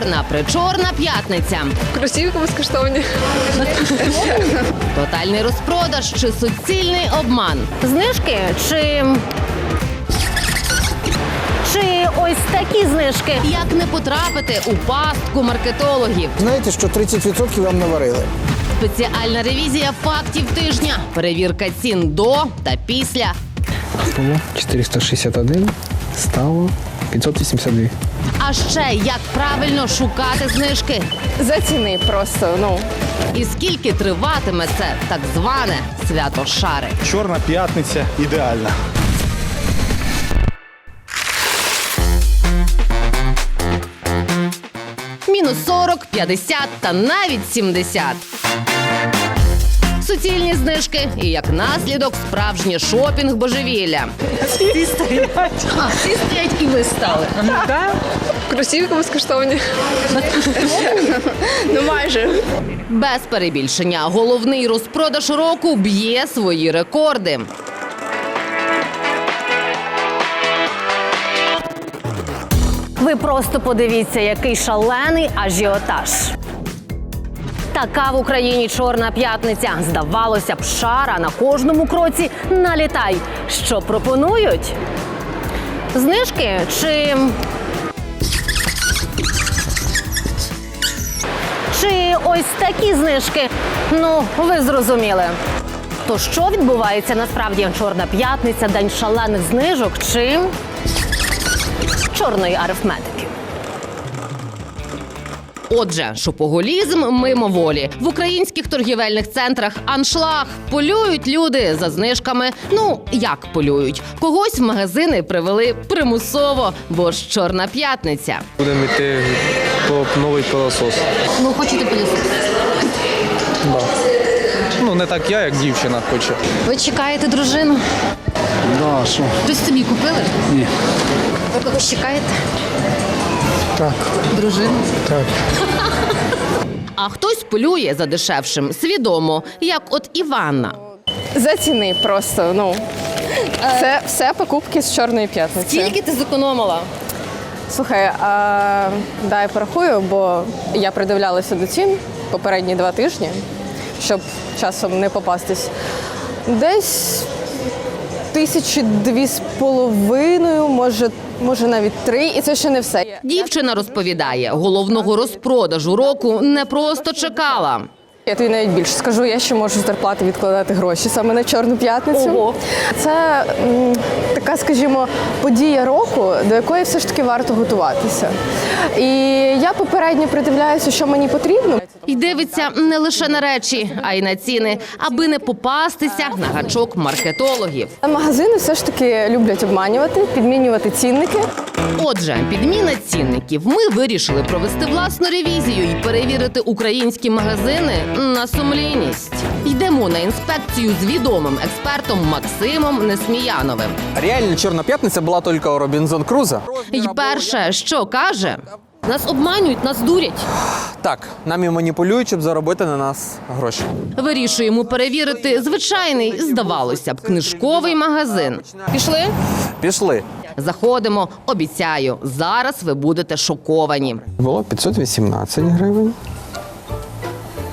Чорна причорна п'ятниця. Кросівки безкоштовні. Тотальний розпродаж чи суцільний обман. Знижки чи. Чи ось такі знижки? Як не потрапити у пастку маркетологів? Знаєте, що 30% вам наварили. Спеціальна ревізія фактів тижня. Перевірка цін до та після. Було 461, стало 582. А ще як правильно шукати знижки. Заціни просто. Ну І скільки триватиме це так зване свято шари? Чорна п'ятниця ідеальна. Мінус 40, 50 та навіть 70. Суцільні знижки і як наслідок справжнє шопінг божевілля. Всі стоять. А, всі стоять і ви стали. кросівки безкоштовні. ну майже. Без перебільшення. Головний розпродаж року б'є свої рекорди. Ви просто подивіться, який шалений ажіотаж. Така в Україні чорна п'ятниця. Здавалося б, шара на кожному кроці налітай. Що пропонують? Знижки чи. Чи ось такі знижки? Ну, ви зрозуміли. То що відбувається насправді? Чорна п'ятниця, день шалених знижок чи чорної арифметики? Отже, шопоголізм мимоволі в українських торгівельних центрах аншлаг полюють люди за знижками. Ну як полюють? Когось в магазини привели примусово, бо ж чорна п'ятниця. Будемо йти по новий пилосос. Ну хочете полюсити? Да. Ну, не так я, як дівчина хоче. Ви чекаєте дружину? Да, що? Хтось собі купили? Ні. Ви когось чекаєте? Так, Дружину? так. А хтось полює за дешевшим, свідомо, як от Іванна. Заціни просто. Ну це все покупки з чорної п'ятниці. ти зекономила? Слухай, а, дай порахую, бо я придивлялася до цін попередні два тижні, щоб часом не попастись. Десь тисячі дві з половиною, може, може навіть три, і це ще не все. Дівчина розповідає, головного розпродажу року не просто чекала. Я тобі навіть більше скажу, я ще можу з зарплати відкладати гроші саме на чорну п'ятницю. Ого. Це м, така, скажімо, подія року, до якої все ж таки варто готуватися. І я попередньо придивляюся, що мені потрібно. І дивиться не лише на речі, а й на ціни, аби не попастися на гачок маркетологів. Магазини все ж таки люблять обманювати, підмінювати цінники. Отже, підміна цінників. Ми вирішили провести власну ревізію і перевірити українські магазини на сумлінність. Йдемо на інспекцію з відомим експертом Максимом Несміяновим. Реально Черная пятница была только у Робинзон Круза. І перше, що каже, нас обманюють, нас дурять. Так, нами маніпулюють, щоб заробити на нас гроші. Вирішуємо перевірити звичайний, здавалося б, книжковий магазин. Пішли? Пішли. Заходимо, обіцяю, зараз ви будете шоковані. Було 518 гривень.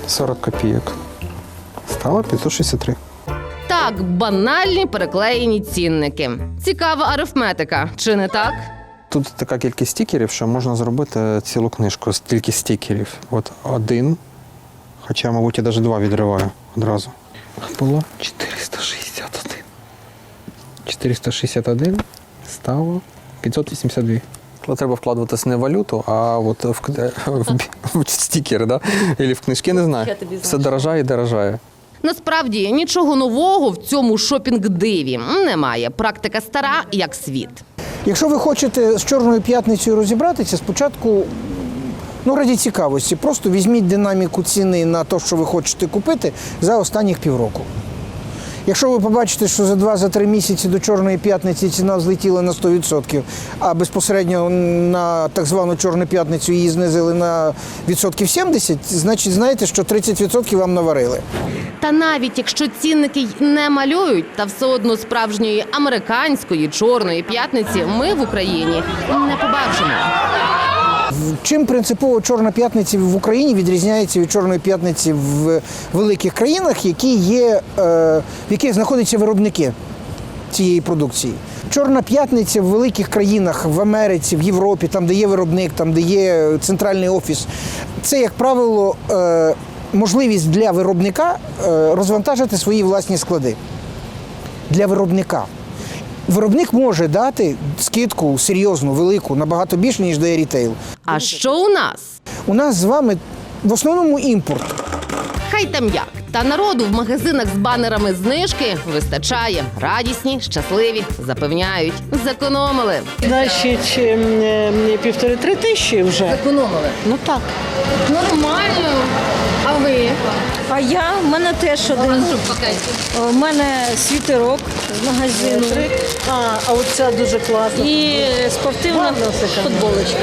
40 копійок. Стало 563. Так, банальні переклеєні цінники. Цікава арифметика, чи не так? Тут така кількість стікерів, що можна зробити цілу книжку з тільки стікерів. От один, хоча, мабуть, я навіть два відриваю одразу. Було 461. 461, стало 582. Але треба вкладуватись не в валюту, а от в, в, в стікери, да? Або в книжки, не знаю. Все дорожає і дорожає. Насправді нічого нового в цьому шопінг-диві немає. Практика стара, як світ. Якщо ви хочете з Чорною п'ятницею розібратися, спочатку, ну, раді цікавості, просто візьміть динаміку ціни на те, що ви хочете купити за останніх півроку. Якщо ви побачите, що за 2-3 місяці до Чорної п'ятниці ціна злетіла на 100%, а безпосередньо на так звану Чорну п'ятницю її знизили на відсотків 70, значить знаєте, що 30% вам наварили. Та навіть якщо цінники й не малюють, та все одно справжньої американської чорної п'ятниці ми в Україні не побачимо. Чим принципово Чорна п'ятниця в Україні відрізняється від Чорної п'ятниці в великих країнах, які є, е, в яких знаходяться виробники цієї продукції? Чорна п'ятниця в великих країнах в Америці, в Європі, там, де є виробник, там, де є центральний офіс, це, як правило, е, можливість для виробника е, розвантажити свої власні склади. Для виробника. Виробник може дати скидку серйозну, велику, набагато більше, ніж дає рітейл. А що у нас? У нас з вами в основному імпорт. Хай там як. Та народу в магазинах з банерами знижки вистачає. Радісні, щасливі, запевняють, зекономили. Значить, ем, е, півтори-три тисячі вже. Економили. Ну так. Нормально. А ви? А я, в мене теж один. У мене світерок з магазину А, а оця дуже класна. і спортивна футболочка.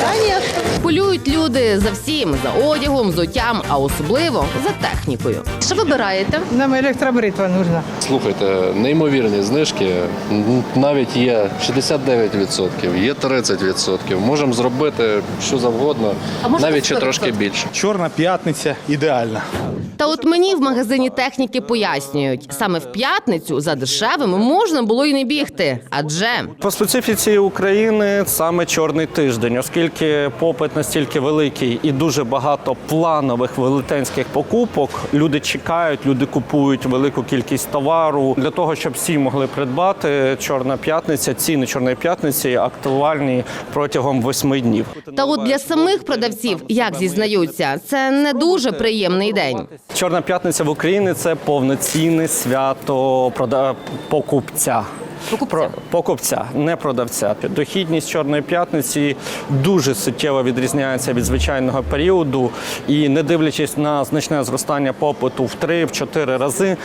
Так? Полюють люди за всім, за одягом, взуттям, а особливо за технікою. Що вибираєте? Нам електробритва нужна. Слухайте, неймовірні знижки. Навіть є 69%, є 30%. Можемо зробити що завгодно, А навіть ще трошки більше. Чорна п'ятниця ідеальна. Та от мені в магазині техніки пояснюють, саме в п'ятницю за дешевими можна було й не бігти, адже По специфіці України саме чорний тиждень, оскільки попит настільки великий і дуже багато планових велетенських покупок. Люди чекають, люди купують велику кількість товару для того, щоб всі могли придбати. Чорна п'ятниця, ціни чорної п'ятниці актуальні протягом восьми днів. та от для самих продавців, як зізнаються, це не дуже приємний день. Чорна п'ятниця в Україні це повноцінне свято прода- покупця. Покупця, не продавця. Дохідність чорної п'ятниці дуже суттєво відрізняється від звичайного періоду, і не дивлячись на значне зростання попиту в 3-4 рази,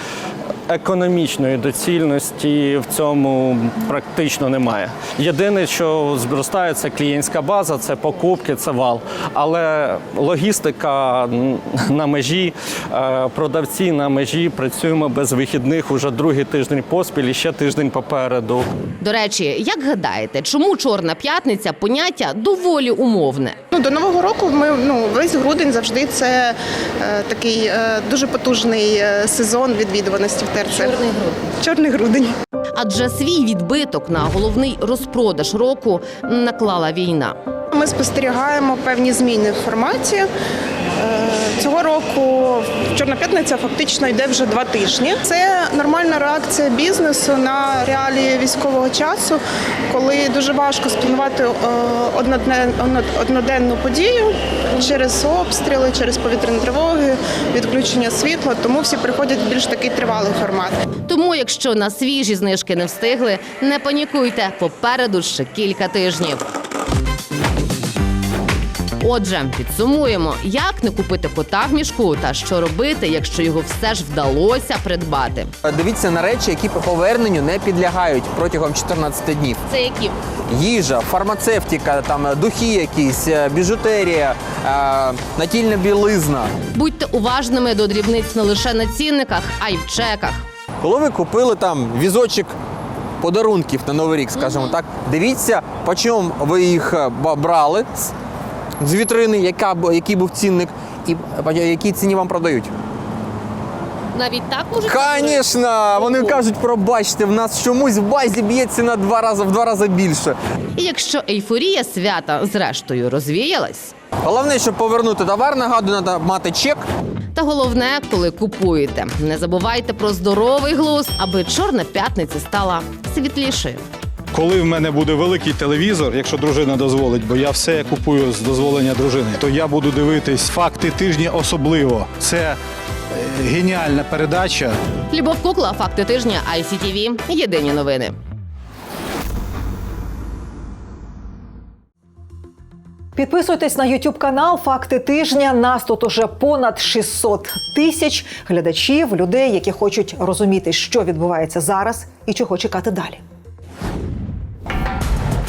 економічної доцільності в цьому практично немає. Єдине, що зростає, це клієнтська база, це покупки, це вал. Але логістика на межі, е, продавці на межі працюємо без вихідних уже другий тиждень поспіль і ще тиждень попереду. До речі, як гадаєте, чому чорна п'ятниця поняття доволі умовне? Ну, до Нового року ми ну весь грудень завжди це е, такий е, дуже потужний е, сезон відвідуваності в ТРЦ. Чорний грудень. Чорний грудень. Адже свій відбиток на головний розпродаж року наклала війна. Ми спостерігаємо певні зміни в форматі. Е, Цього року Чорна п'ятниця фактично йде вже два тижні. Це нормальна реакція бізнесу на реалії військового часу, коли дуже важко спланувати е, одноденну подію через обстріли, через повітряні тривоги, відключення світла. Тому всі приходять в більш такий тривалий формат. Тому, якщо на свіжі знижки не встигли, не панікуйте. Попереду ще кілька тижнів. Отже, підсумуємо, як не купити кота в мішку та що робити, якщо його все ж вдалося придбати. Дивіться на речі, які по поверненню не підлягають протягом 14 днів. Це які? Їжа, фармацевтика, там духи якісь, е, біжутерія, е, натільна білизна. Будьте уважними до дрібниць не лише на цінниках, а й в чеках. Коли ви купили там візочок подарунків на Новий рік, скажімо так, дивіться, по чому ви їх е, брали з- вітрини, яка, який був цінник, і по якій ціні вам продають. Навіть так може Звісно, вони кажуть, пробачте, в нас чомусь в базі б'ється на два рази в два рази більше. І якщо ейфорія свята зрештою розвіялась, Головне, щоб повернути товар, нагадую, треба мати чек. та головне, коли купуєте, не забувайте про здоровий глузд, аби чорна п'ятниця стала світлішою. Коли в мене буде великий телевізор, якщо дружина дозволить, бо я все купую з дозволення дружини, то я буду дивитись факти тижня особливо. Це е, геніальна передача. Любов Кукла, факти тижня, ICTV, єдині новини. Підписуйтесь на YouTube канал Факти тижня. Нас тут уже понад 600 тисяч глядачів, людей, які хочуть розуміти, що відбувається зараз і чого чекати далі.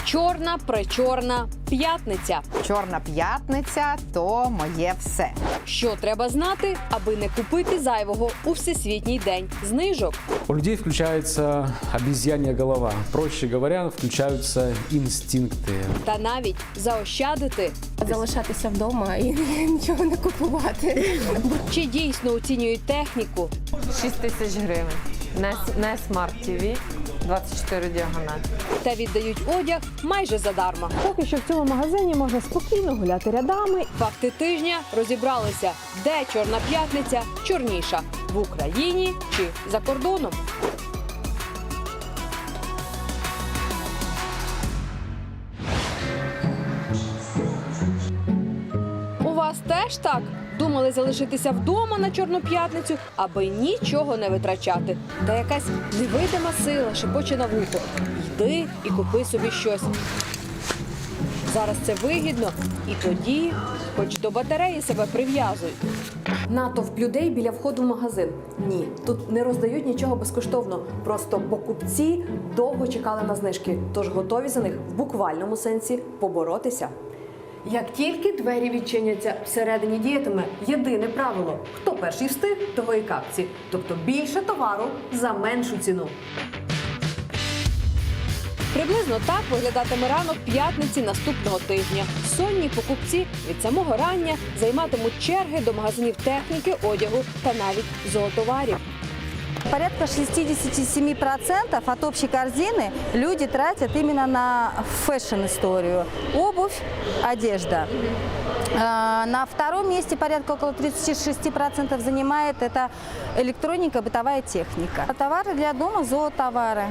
Чорна причорна п'ятниця. Чорна п'ятниця то моє все. Що треба знати, аби не купити зайвого у всесвітній день знижок? У людей включается обезьянья голова. Проще говоря, включаются инстинкты. Та навіть заощадити. Залишатися вдома і нічого не купувати. Чи дійсно оцінюють техніку? 6 тисяч гривень. На, на TV 24 діагональ. Та віддають одяг майже задарма. Поки що в цьому магазині можна спокійно гуляти рядами. Факти тижня розібралися, де чорна п'ятниця чорніша в Україні чи за кордоном. Теж так? Думали залишитися вдома на чорну п'ятницю, аби нічого не витрачати. Та якась невидима сила шепоче на вухо. Йди і купи собі щось. Зараз це вигідно, і тоді, хоч до батареї себе прив'язуй. Натовп людей біля входу в магазин. Ні, тут не роздають нічого безкоштовно. Просто покупці довго чекали на знижки, тож готові за них в буквальному сенсі поборотися. Як тільки двері відчиняться, всередині діятиме єдине правило: хто перший встиг, того і капці. Тобто більше товару за меншу ціну. Приблизно так виглядатиме ранок п'ятниці наступного тижня. Сонні покупці від самого рання займатимуть черги до магазинів техніки, одягу та навіть зоотоварів. Порядка 67% от общей корзины люди тратят именно на фэшн-историю. Обувь, одежда. А, На втором месте порядка около 36% занимает это электроника, бытовая техника. А Товары для дома, зоотовары.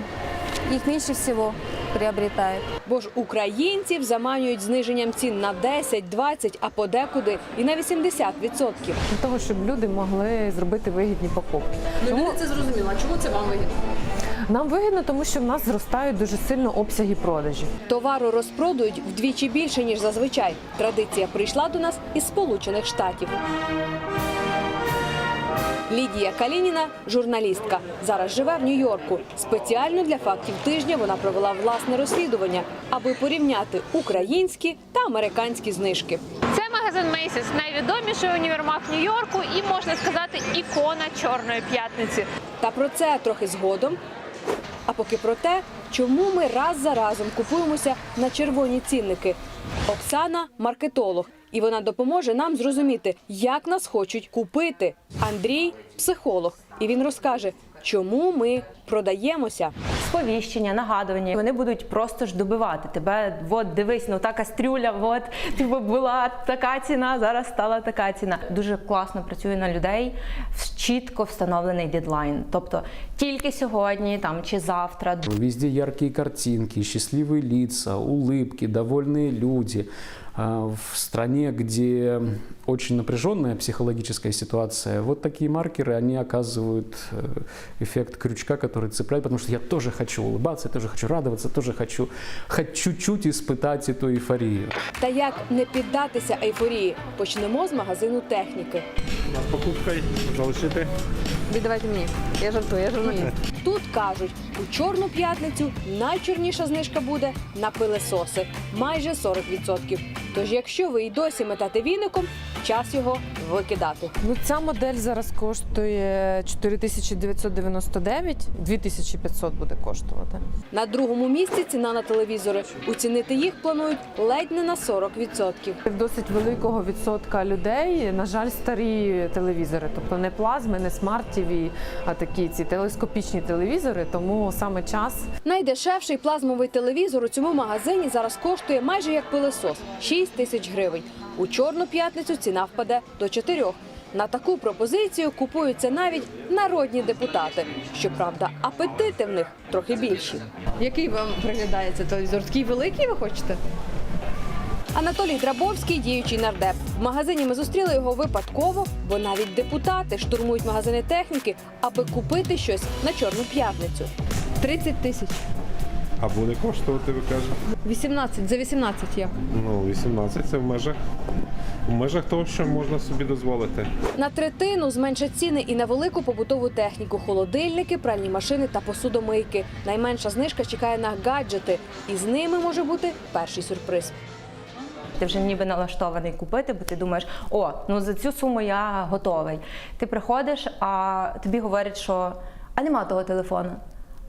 Их меньше всего приобретают. Бо ж українців заманюють зниженням цін на 10, 20, а подекуди і на 80%. Для того, щоб люди могли зробити вигідні покупки. Ну, це зрозуміло. А чому це вам вигідно? Нам вигідно, тому що в нас зростають дуже сильно обсяги продажів. Товару розпродують вдвічі більше ніж зазвичай. Традиція прийшла до нас із Сполучених Штатів. Лідія Калініна журналістка. Зараз живе в Нью-Йорку. Спеціально для фактів тижня вона провела власне розслідування, аби порівняти українські та американські знижки. Це магазин Macy's, найвідоміший універмаг Нью-Йорку і можна сказати ікона чорної п'ятниці. Та про це трохи згодом. А поки про те, чому ми раз за разом купуємося на червоні цінники. Оксана маркетолог, і вона допоможе нам зрозуміти, як нас хочуть купити. Андрій психолог, і він розкаже, чому ми продаємося Сповіщення, нагадування. Вони будуть просто ж добивати тебе. От дивись, ну та кастрюля, от типу була така ціна, зараз стала така ціна. Дуже класно працює на людей в чітко встановлений дедлайн. Тобто тільки сьогодні там чи завтра. Везде яркие картинки, счастливые лица, улыбки, довольные люди. А В стране, где очень напряженная психологическая ситуация, вот такие маркеры, они оказывают э, эффект крючка, который цепляет, потому что я тоже хочу улыбаться, я тоже хочу радоваться, тоже хочу хоть чуть-чуть испытать эту эйфорию. Та як не піддатися ейфорії? Почнемо з магазину техніки. Покупкою залишити. Віддавайте мені. Я жартую, я журналіст. Тут кажуть, у чорну п'ятницю найчорніша знижка буде на пилесоси майже 40%. Тож, якщо ви й досі метати віником, час його викидати. Ну, ця модель зараз коштує 4999, 2500 буде коштувати. На другому місці ціна на телевізори. Уцінити їх планують ледь не на 40%. Досить великого відсотка людей, на жаль, старі телевізори, тобто не плазми, не смарт TV, а такі ці телескопічні телевізори. Тому саме час Найдешевший плазмовий телевізор у цьому магазині зараз коштує майже як пилесос 6 тисяч гривень. У чорну п'ятницю ціна впаде до 4. На таку пропозицію купуються навіть народні депутати. Щоправда, апетити в них трохи більші. який вам приглядається телевізор? Такий великий ви хочете? Анатолій Драбовський, діючий нардеп. В магазині ми зустріли його випадково, бо навіть депутати штурмують магазини техніки, аби купити щось на чорну п'ятницю. 30 тисяч. А буде коштувати, ви кажете? 18, за 18 як? Ну, 18 це в межах. В межах того, що можна собі дозволити. На третину зменшать ціни і на велику побутову техніку: холодильники, пральні машини та посудомийки. Найменша знижка чекає на гаджети, і з ними може бути перший сюрприз. Ти вже ніби налаштований купити, бо ти думаєш, о, ну за цю суму я готовий. Ти приходиш, а тобі говорять, що а нема того телефону.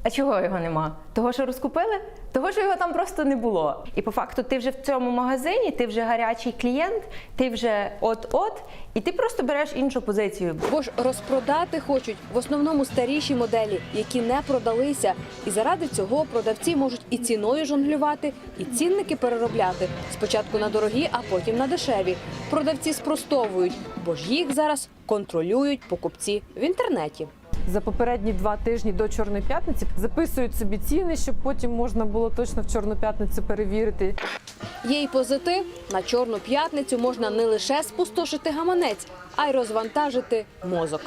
А чого його нема? Того, що розкупили? Того, що його там просто не було. І по факту ти вже в цьому магазині, ти вже гарячий клієнт, ти вже от-от, і ти просто береш іншу позицію. Бо ж розпродати хочуть в основному старіші моделі, які не продалися. І заради цього продавці можуть і ціною жонглювати, і цінники переробляти. Спочатку на дорогі, а потім на дешеві. Продавці спростовують, бо ж їх зараз контролюють покупці в інтернеті За попередні два тижні до Чорної п'ятниці записують собі ціни, щоб потім можна було точно в Чорну п'ятницю перевірити. Є й позитив. На чорну п'ятницю можна не лише спустошити гаманець, а й розвантажити мозок.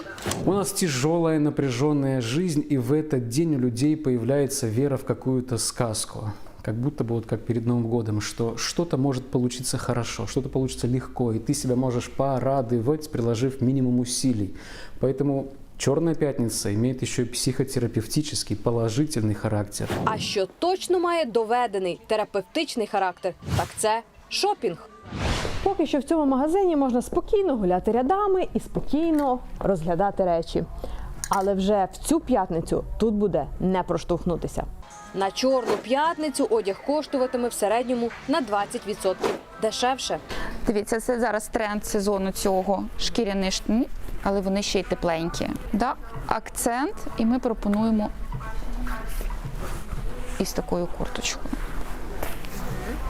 У нас тяжелая, напряженная жизнь, и в этот день у людей появляется вера в какую-то сказку. Как будто бы вот как перед Новым годом, что что-то может получиться хорошо, что-то получится легко, и ты себя можешь порадовать, приложив минимум усилий. Поэтому Черная пятница имеет еще и психотерапевтический положительный характер. А що точно має доведений терапевтичний характер, так це шопінг. Поки що в цьому магазині можна спокійно гуляти рядами і спокійно розглядати речі. Але вже в цю п'ятницю тут буде не проштовхнутися. На чорну п'ятницю одяг коштуватиме в середньому на 20% дешевше. Дивіться, це зараз тренд сезону цього шкіряні штани, але вони ще й тепленькі. Да? Акцент, і ми пропонуємо із такою курточкою.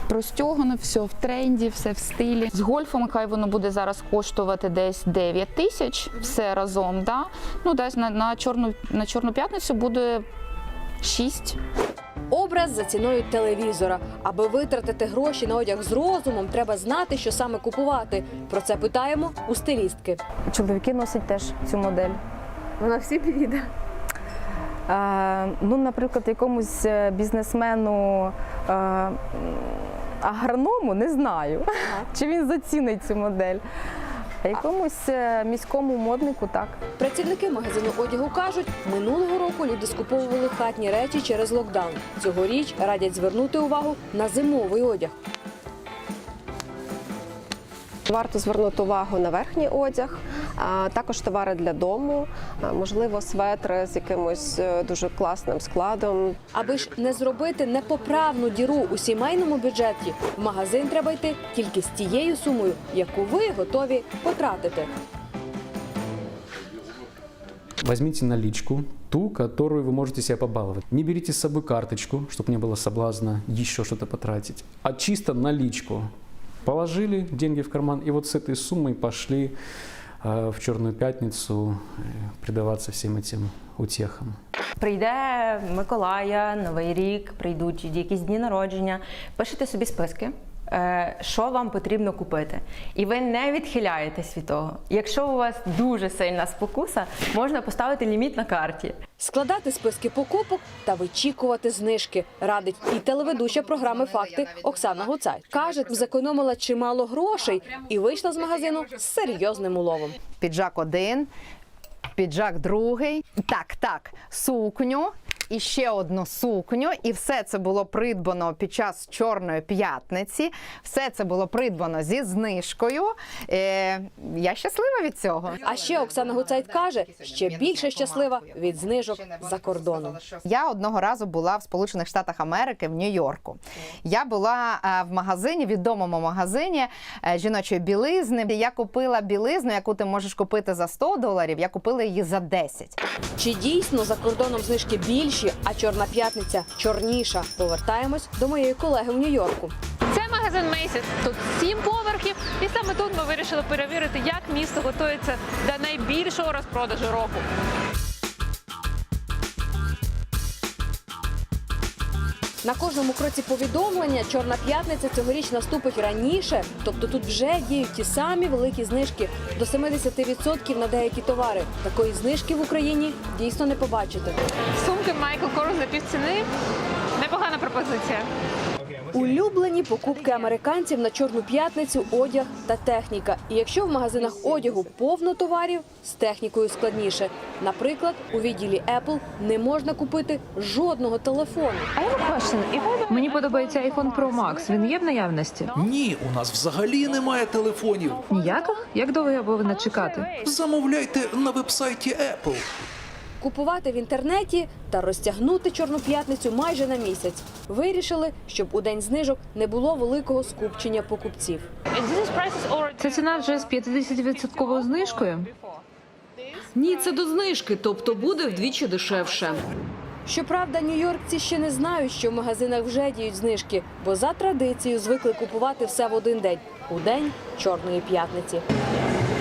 Простягано, все в тренді, все в стилі. З гольфом, хай воно буде зараз коштувати десь 9 тисяч, все разом. Да? Ну, десь на, на, чорну, на чорну п'ятницю буде 6. Образ за ціною телевізора. Аби витратити гроші на одяг з розумом, треба знати, що саме купувати. Про це питаємо у стилістки. Чоловіки носять теж цю модель. Вона всі підійде. Е, ну, наприклад, якомусь е, бізнесмену е, агроному не знаю, чи він зацінить цю модель. Якомусь е, міському моднику так. Працівники магазину одягу кажуть, минулого року люди скуповували хатні речі через локдаун. Цьогоріч радять звернути увагу на зимовий одяг. Варто звернути увагу на верхній одяг, а також товари для дому, а, можливо, светри з якимось е, дуже класним складом. Аби ж не зробити непоправну діру у сімейному бюджеті, в магазин треба йти тільки з тією сумою, яку ви готові потратити. Возьмите наличку, ту, которую вы можете себя побаловать. Не берите с собой карточку, чтобы не было соблазна еще что-то потратить, а чисто наличку. Положили деньги в карман и вот с этой суммой пошли э, в Черную пятницу э, предаваться всем этим утехам. Прийде Миколая, Новий рік, прийдуть якісь дні народження. Пишете собі списки. е, Що вам потрібно купити, і ви не відхиляєтесь від того. Якщо у вас дуже сильна спокуса, можна поставити ліміт на карті. Складати списки покупок та вичікувати знижки, радить і телеведуча програми Факти Оксана Гуцай. Каже, зекономила чимало грошей і вийшла з магазину з серйозним уловом. Піджак один, піджак другий. Так, так, сукню. І ще одну сукню, і все це було придбано під час чорної п'ятниці. Все це було придбано зі знижкою. Е, я щаслива від цього. А ще Оксана Гуцайт каже, ще більше щаслива від знижок за кордоном. Я одного разу була в Сполучених Штатах Америки в Нью-Йорку. Я була е, в магазині, відомому магазині е, жіночої білизни. Я купила білизну, яку ти можеш купити за 100 доларів. Я купила її за 10. Чи дійсно за кордоном знижки більші, а чорна п'ятниця чорніша? Повертаємось до моєї колеги в Нью-Йорку. Це магазин Macy's. Тут сім поверхів, і саме тут ми вирішили перевірити, як місто готується до найбільшого розпродажу року. На кожному кроці повідомлення Чорна п'ятниця цьогоріч наступить раніше, тобто тут вже діють ті самі великі знижки до 70% на деякі товари. Такої знижки в Україні дійсно не побачите. Сумки Michael Kors за півціни. Непогана непогана пропозиція. Улюблені покупки американців на чорну п'ятницю, одяг та техніка. І якщо в магазинах одягу повно товарів, з технікою складніше. Наприклад, у відділі Apple не можна купити жодного телефону. Мені подобається iPhone Pro Max. Він є в наявності? Ні, у нас взагалі немає телефонів. Ніяких? Як довго я повинна чекати? Замовляйте на вебсайті Apple. Купувати в інтернеті та розтягнути чорну п'ятницю майже на місяць. Вирішили, щоб у день знижок не було великого скупчення покупців. Це ціна вже з 50% знижкою. Ні, це до знижки, тобто буде вдвічі дешевше. Щоправда, нью-йоркці ще не знають, що в магазинах вже діють знижки, бо за традицією звикли купувати все в один день у день чорної п'ятниці.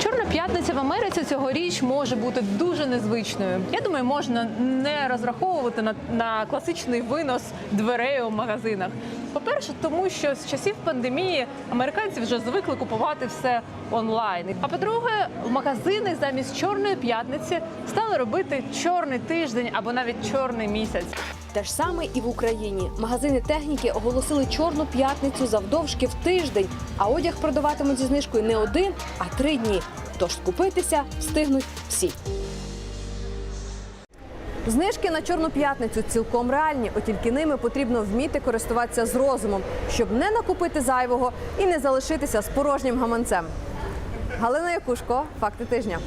Чорна п'ятниця в Америці цьогоріч може бути дуже незвичною. Я думаю, можна не розраховувати на, на класичний винос дверей у магазинах. По-перше, тому що з часів пандемії американці вже звикли купувати все онлайн. А по-друге, магазини замість чорної п'ятниці стали робити чорний тиждень або навіть чорний місяць. Те ж саме і в Україні. Магазини техніки оголосили чорну п'ятницю завдовжки в тиждень, а одяг продаватимуть зі знижкою не один, а три дні. Тож скупитися встигнуть всі. Знижки на чорну п'ятницю цілком реальні, от тільки ними потрібно вміти користуватися з розумом, щоб не накупити зайвого і не залишитися з порожнім гаманцем. Галина Якушко, факти тижня.